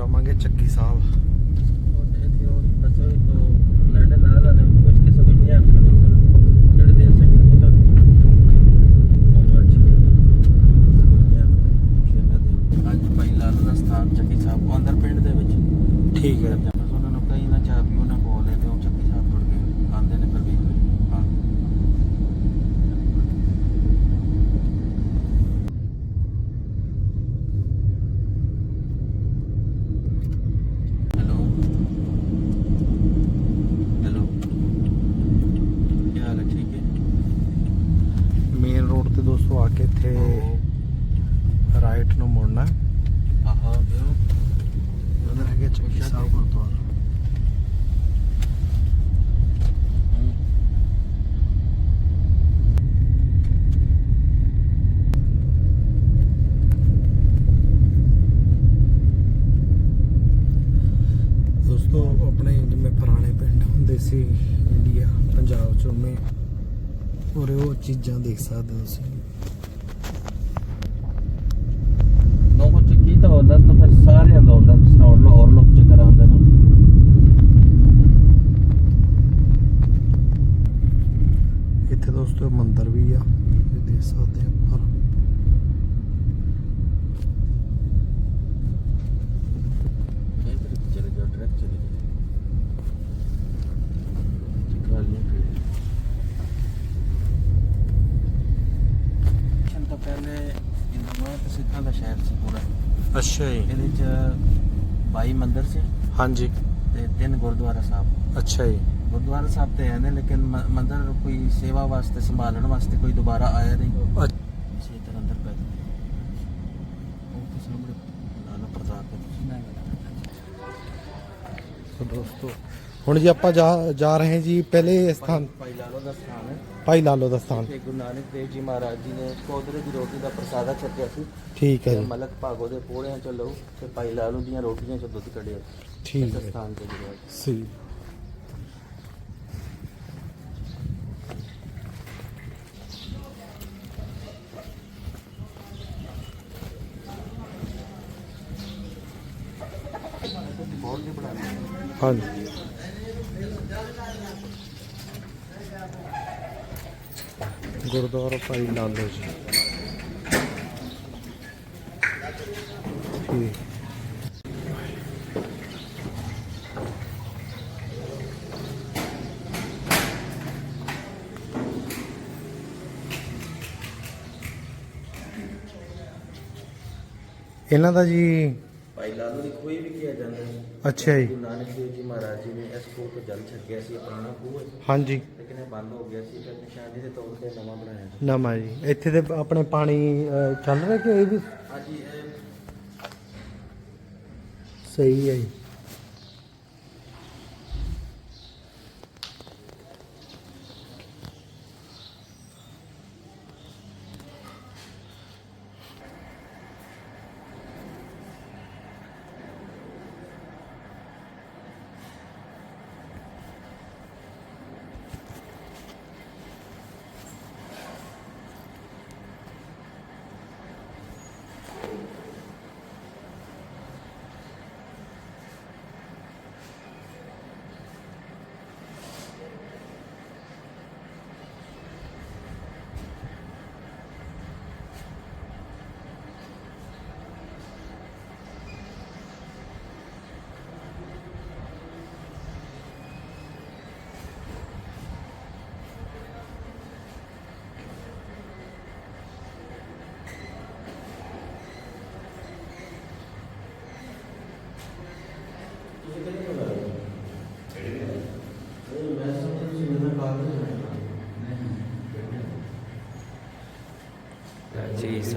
ਜਾਵਾਂਗੇ ਚੱਕੀ ਸਾਹਿਬ। ਅੱਜ ਪਹਿਲਾ ਦਾ ਸਥਾਨ ਚੱਕੀ ਸਾਹਿਬ ਅੰਦਰ ਪਿੰਡ ਦੇ ਵਿੱਚ। ਠੀਕ ਹੈ ਮੈਂ ਉਹਨਾਂ ਨੂੰ ਕਹੀ ਨਾ ਚਾਹ ਵੀ ਉਹਨਾਂ ਬੋਲੇ ਤੇ ਉਹ ਚੱਕੀ ਸਾਹਿਬ ਟੁੱਟ ਗਏ ਆਂਦੇ ਨੇ ਫਿਰ ਵੀ ਹਾਂ ਹੈਲੋ ਹੈਲੋ ਕੀ ਹਾਲ ਹੈ ਠੀਕ ਹੈ ਮੇਨ ਰੋਡ ਤੇ ਦੋਸਤੋ ਆ ਕੇ ਇੱਥੇ ਰਾਈਟ ਨੂੰ ਮੁੜਨਾ ਆਹਾ ਗਿਓ ਉਧਰ ਹੈਗੇ ਚੱਕੀ ਸਾਹਿਬ ਗੁਰਦੁਆਰਾ ਦੋਸਤੋ ਆਪਣੇ ਜਿਵੇਂ ਪੁਰਾਣੇ ਪਿੰਡ ਹੁੰਦੇ ਸੀ ਇੰਡੀਆ ਪੰਜਾਬ ਚੋਂ ਮੇ ਔਰ ਉਹ ਚੀਜ਼ਾਂ ਦੇਖ ਸਕਦੇ ਹੋ ਤੁਸੀਂ। ਨੋ ਕੁਝ ਕੀਤਾ ਹੁੰਦਾ ਤਾਂ ਫਿਰ ਸਾਰਿਆਂ ਦਾ ਹੁੰਦਾ ਸਨੌਰ ਲੋ ਔਰ ਲੋਕ ਚ ਕਰਾਉਂਦੇ ਨਾ? ਇੱਥੇ ਦੋਸਤੋ ਮੰਦਿਰ ਵੀ ਆ ਇਹ ਦੇਖ ਸਕਦੇ ਆ ਪਰ ਇੱਧਰ ਚਲੇ ਜਾਓ ਡਾਇਰੈਕਟ ਚਲੇ ਜਾਓ ਚਕਾਲੀਆਂ ਫਿਰ ਸ਼ਨ ਤੋਂ ਪਹਿਲੇ ਇੰਦਮਾ ਤੇ ਸਿੱਖਾਂ ਦਾ ਸ਼ਹਿਰ ਸੀ ਪੂਰਾ ਅੱਛਾ ਜੀ। ਇਹਦੇ ਚ 22 ਮੰਦਿਰ ਸੀ ਹਾਂਜੀ। ਤੇ ਤਿੰਨ ਗੁਰਦੁਆਰਾ ਸਾਹਿਬ। ਅੱਛਾ ਜੀ। ਗੁਰਦੁਆਰਾ ਸਾਹਿਬ ਤੇ ਹੈ ਨੇ ਲੇਕਿਨ ਮ- ਮੰਦਿਰ ਕੋਈ ਸੇਵਾ ਵਾਸਤੇ ਸੰਭਾਲਣ ਵਾਸਤੇ ਕੋਈ ਦੁਬਾਰਾ ਆਇਆ ਨਹੀਂ। ਅੱਛ- ਇਸੇ ਤਰ੍ਹਾਂ ਅੰਦਰ ਪੈ ਉਹ ਤੇ ਸਾਹਮਣੇ ਲਾਲਾ ਪ੍ਰਤਾਪ ਹੈ। ਤੁਸੀਂ ਨਾ ਸੋ ਦੋਸਤੋ ਹੁਣ ਜੀ ਆਪਾਂ ਜਾ ਜਾ ਰਹੇ ਹਾਂ ਜੀ ਪਹਿਲੇ ਸਥਾਨ ਭਾਈ ਲਾਲੋ ਦਾ ਸਥਾਨ ਹੈ। ਭਾਈ ਲਾਲੋ ਦਾ ਸਥਾਨ। ਗੁਰੂ ਨਾਨਕ ਦੇਵ ਜੀ ਮਹਾਰਾਜ ਜੀ ਨੇ ਕੋਦਰੇ ਦੀ ਰੋਟੀ ਦਾ ਪ੍ਰਸਾਦਾ ਛਕਿਆ ਸੀ। ਠੀਕ ਹੈ ਤੇ ਜੀ। ਮਲਕ ਭਾਗੋ ਦੇ ਪੋੜਿਆਂ ਚ ਲਓ ਤੇ ਭਾਈ ਲਾਲੂ ਦੀਆਂ ਰੋਟੀਆਂ ਚ ਦੁੱਧ ਕੱਢਿਆ। ਠੀਕ ਇਸ ਹੈ। ਸਥਾਨ ਤੇ ਜਿਹੜਾ ਸੀ ਬਹੁਤ ਹੀ ਬੜਾ ਹਾਂਜੀ। ਗੁਰਦੁਆਰਾ ਭਾਈ ਲਾਲੋ ਜੀ। ਠੀਕ। ਇਹਨਾਂ ਦਾ ਜੀ ਭਾਈ ਲਾਲੂ ਦੀ ਖੋਈ ਵੀ ਕਿਹਾ ਜਾਂਦਾ ਹੈ ਅੱਛਾ ਜੀ। ਗੁਰੂ ਨਾਨਕ ਦੇਵ ਜੀ ਮਹਾਰਾਜ ਜੀ ਨੇ ਇਸ ਖੂਹ ਤੋਂ ਜਲ ਛਕਿਆ ਸੀ ਪੁਰਾਣਾ ਖੂਹ ਹੈ। ਹਾਂਜੀ। ਲੇਕਿਨ ਇਹ ਬੰਦ ਹੋ ਗਿਆ ਸੀ ਫਿਰ ਨਿਸ਼ਾਨੀ ਦੇ ਤੌਰ ਤੇ ਨਵਾਂ ਬਣਾਇਆ ਗਿਆ ਨਵਾਂ ਜੀ। ਇੱਥੇ ਦੇ ਆਪਣੇ ਪਾਣੀ ਅਹ, ਚੱਲ ਰਿਹਾ ਕਿ ਇਹ ਵੀ? ਹਾਂਜੀ ਇਹ ਸਹੀ ਹੈ ਜੀ।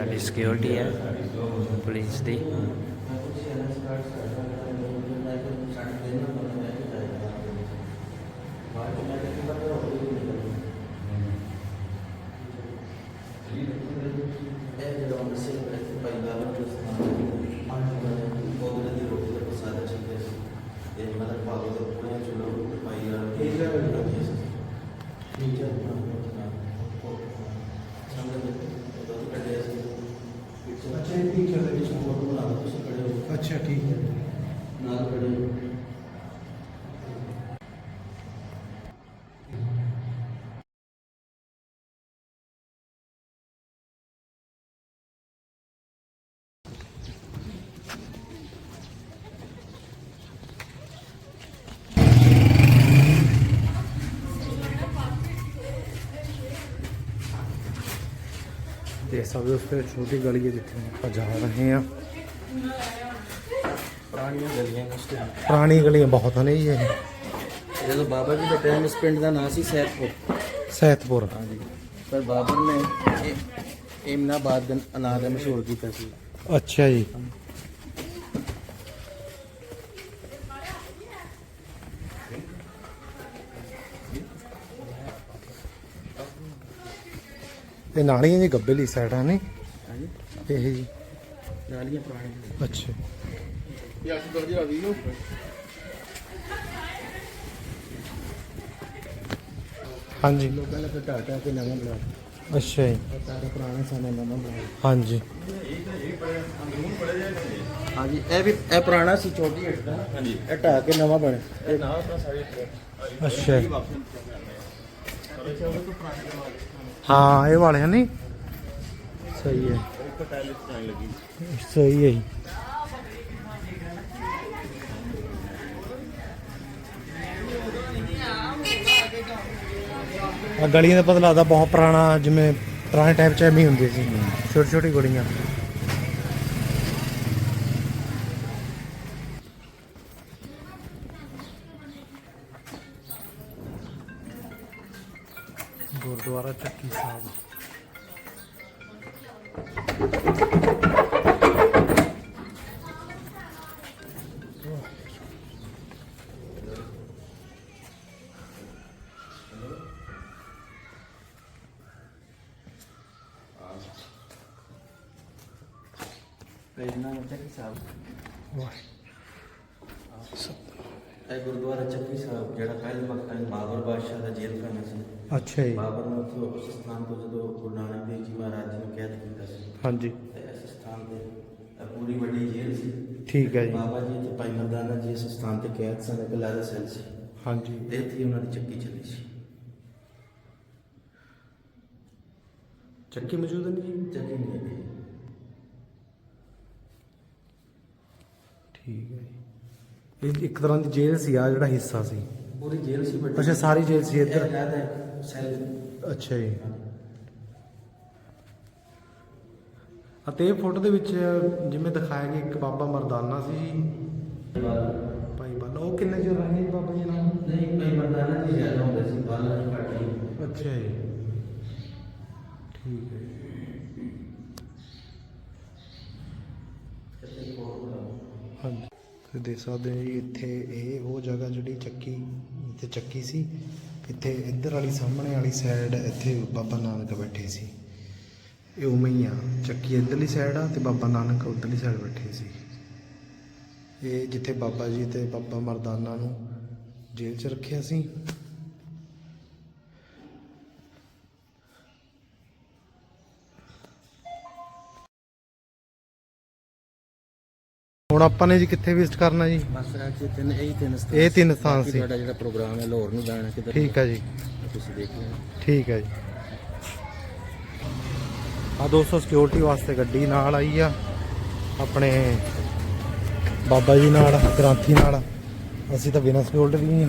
ਜੀ ਸਾਡੀ ਸਿਕਿਉਰਿਟੀ ਹੈ ਪੁਲਿਸ ਸਕਦੇ ਹੋ ਉਸ ਤੇ ਛੋਟੀ ਗਲੀ ਹੈ ਜਿੱਥੇ ਆਪਾਂ ਜਾ ਰਹੇ ਹਾਂ। ਪੁਰਾਣੀਆਂ ਗਲੀਆਂ ਉਸ ਤੇ ਪੁਰਾਣੀ ਗਲੀਆਂ ਬਹੁਤ ਨੇ ਜੀ ਇਹ। ਜਦੋਂ ਬਾਬਾ ਜੀ ਦਾ ਟਾਈਮ ਇਸ ਪਿੰਡ ਦਾ ਨਾਂ ਸੀ ਸੈਦਪੁਰ। ਸੈਤਪੁਰ ਹਾਂਜੀ। ਪਰ ਬਾਬਰ ਨੇ ਇਹ ਇਮਨਾਬਾਦ ਦਾ ਨਾਂ ਦਾ ਮਸ਼ਹੂਰ ਕੀਤਾ ਸੀ। ਅੱਛਾ ਜੀ। ਇਹ ਨਾਲੀਆਂ ਜੀ ਗੱਬੇ ਲਈ ਸਾਈਡ ਆ ਨੇ। ਹਾਂਜੀ। ਇਹ ਜੀ। ਨਾਲੀਆਂ ਪੁਰਾਣੀਆਂ ਅੱਛਾ। ਇਹ ਅਸੀਂ ਦੋ ਜਿਹੜਾ ਵੀਡੀਓ ਹਾਂਜੀ। ਲੋਕਾਂ ਨੇ ਫਿਰ ਢਾਟਾ ਕੇ ਨਵਾਂ ਬਣਾਇਆ ਅੱਛਾ ਜੀ। ਸਾਰਾ ਪੁਰਾਣਾ ਸਾਨਾ ਨਵਾਂ ਬਣਾਇਆ ਹਾਂਜੀ। ਹਾਂਜੀ ਇਹ ਵੀ ਇਹ ਪੁਰਾਣਾ ਸੀ ਛੋਟੀ ਹੱਟ ਦਾ। ਹਾਂਜੀ। ਇਹ ਢਾ ਕੇ ਨਵਾਂ ਬਣਿਆ। ਇਹ ਨਾ ਅੱਛਾ। ਜੀ। ਹਾਂ ਇਹ ਵਾਲੇ ਨਹੀਂ ਸਹੀ ਹੈ। ਸਹੀ ਹੈ ਜੀ। ਆ ਗਲੀਆਂ ਦਾ ਪਤਾ ਲੱਗਦਾ ਬਹੁਤ ਪੁਰਾਣਾ ਜਿਵੇਂ ਪੁਰਾਣੇ ਟਾਈਮ 'ਚ ਐਵੇਂ ਹੁੰਦੇ ਸੀ। ਛੋਟੀ ਛੋਟੀ ਗਲੀਆਂ। ਗੁਰਦੁਆਰਾ ਚੱਕੀ ਸਾਹਿਬ। ਇਹਨਾਂ ਚੱਕੀ ਸਾਹਿਬ। ਵਾਹ। ਇਹ ਗੁਰਦੁਆਰਾ ਚੱਕੀ ਸਾਹਿਬ ਜਿਹੜਾ ਪਹਿਲੇ ਵਕਤਾਂ ਵਿੱਚ ਬਾਬਰ ਬਾਦਸ਼ਾਹ ਦਾ ਜੇਲ੍ਹ ਖਾਨਾ ਸੀ। ਅੱਛਾ ਜੀ। ਬਾਬਰ ਨੇ ਉੱਥੇ ਉਸ ਸਥਾਨ ਤੋਂ ਜਦੋਂ ਗੁਰੂ ਨਾਨਕ ਦੇਵ ਜੀ ਮਹਾਰਾਜ ਜੀ ਨੂੰ ਕੈਦ ਕੀਤਾ ਸੀ ਹਾਂਜੀ। ਤੇ ਇਸ ਸਥਾਨ ਤੇ ਇਹ ਪੂਰੀ ਵੱਡੀ ਜੇਲ੍ਹ ਸੀ। ਠੀਕ ਹੈ ਜੀ। ਬਾਬਾ ਜੀ ਤੇ ਭਾਈ ਮਰਦਾਨਾ ਜੀ ਇਸ ਸਥਾਨ ਤੇ ਕੈਦ ਸਨ ਇੱਕ ਲਾਜ਼ਾ ਸੈਲ ਸੀ। ਹਾਂਜੀ। ਤੇ ਇੱਥੇ ਹੀ ਉਹਨਾਂ ਦੀ ਚੱਕੀ ਚੱਲੀ ਸੀ। ਚੱਕੀ ਮੌਜੂਦ ਨਹੀਂ ਜੀ? ਚੱਕੀ ਨਹੀਂ ਹੈਗੀ। ਠੀਕ ਹੈ ਜੀ। ਇਹ ਇੱਕ ਤਰ੍ਹਾਂ ਦੀ ਜੇਲ੍ਹ ਸੀ ਆ ਜਿਹੜਾ ਹਿੱਸਾ ਸੀ। ਪੂਰੀ ਜੇਲ੍ਹ ਸੀ ਵੱਡੀ। ਅੱਛਾ ਸਾਰੀ ਜੇਲ੍ਹ ਸੀ ਇਹ ਇੱਧਰ ਲਾਜ਼ਾ ਸੈਲ ਅੱਛਾ ਜੀ। ਅਤੇ ਇਹ ਫੋਟੋ ਦੇ ਵਿੱਚ ਜਿਵੇਂ ਦਿਖਾਇਆ ਗਿਆ ਇੱਕ ਬਾਬਾ ਮਰਦਾਨਾ ਸੀ ਜੀ। ਭਾਈ ਬਾਲਾ ਉਹ ਕਿੰਨੇ ਚਿਰ ਰਹੇ ਜੀ ਬਾਬਾ ਜੀ ਨਾਲ? ਨਹੀਂ ਭਾਈ ਮਰਦਾਨਾ ਜੀ ਜ਼ਿਆਦਾ ਹੁੰਦੇ ਸੀ ਬਾਲਾ ਜੀ ਘੱਟ ਅੱਛਾ ਜੀ। ਠੀਕ ਹੈ ਹਾਂਜੀ। ਤੇ ਦੇਖ ਸਕਦੇ ਹੋ ਜੀ ਇੱਥੇ ਇਹ ਉਹ ਜਗ੍ਹਾ ਜਿਹੜੀ ਚੱਕੀ ਇੱਥੇ ਚੱਕੀ ਸੀ। ਇੱਥੇ ਇੱਧਰ ਵਾਲੀ ਸਾਹਮਣੇ ਵਾਲੀ ਸਾਈਡ ਇੱਥੇ ਬਾਬਾ ਨਾਨਕ ਬੈਠੇ ਸੀ। ਇਹ ਉਵੇਂ ਹੀ ਆ। ਚੱਕੀ ਇੱਧਰਲੀ ਸਾਈਡ ਆ ਤੇ ਬਾਬਾ ਨਾਨਕ ਉੱਧਰਲੀ ਸਾਈਡ ਬੈਠੇ ਸੀ। ਇਹ ਜਿੱਥੇ ਬਾਬਾ ਜੀ ਤੇ ਬਾਬਾ ਮਰਦਾਨਾ ਨੂੰ ਜੇਲ੍ਹ 'ਚ ਰੱਖਿਆ ਸੀ। ਹੁਣ ਆਪਾਂ ਨੇ ਜੀ ਕਿੱਥੇ ਵਿਜ਼ਿਟ ਕਰਨਾ ਜੀ? ਬਸ ਤਿੰਨ ਇਹੀ ਤਿੰਨ ਸਥਾਨ ਇਹ ਤਿੰਨ ਸਥਾਨ ਬਾਕੀ ਸੀ। ਤੁਹਾਡਾ ਜਿਹੜਾ ਪ੍ਰੋਗਰਾਮ ਹੈ ਲਾਹੌਰ ਨੂੰ ਜਾਣਾ ਕਿਧਰ ਠੀਕ ਆ ਜੀ। ਤੁਸੀਂ ਦੇਖ ਲੈਣਾ ਠੀਕ ਹੈ ਜੀ। ਆ ਦੋਸਤੋ ਸਿਕਿਉਰਿਟੀ ਵਾਸਤੇ ਗੱਡੀ ਨਾਲ ਆਈ ਆ। ਆਪਣੇ ਬਾਬਾ ਜੀ ਨਾਲ ਗ੍ਰਾਂਥੀ ਨਾਲ। ਅਸੀਂ ਤਾਂ ਬਿਨਾਂ ਸਿਕਿਉਰਿਟੀ ਵੀ ਨਹੀਂ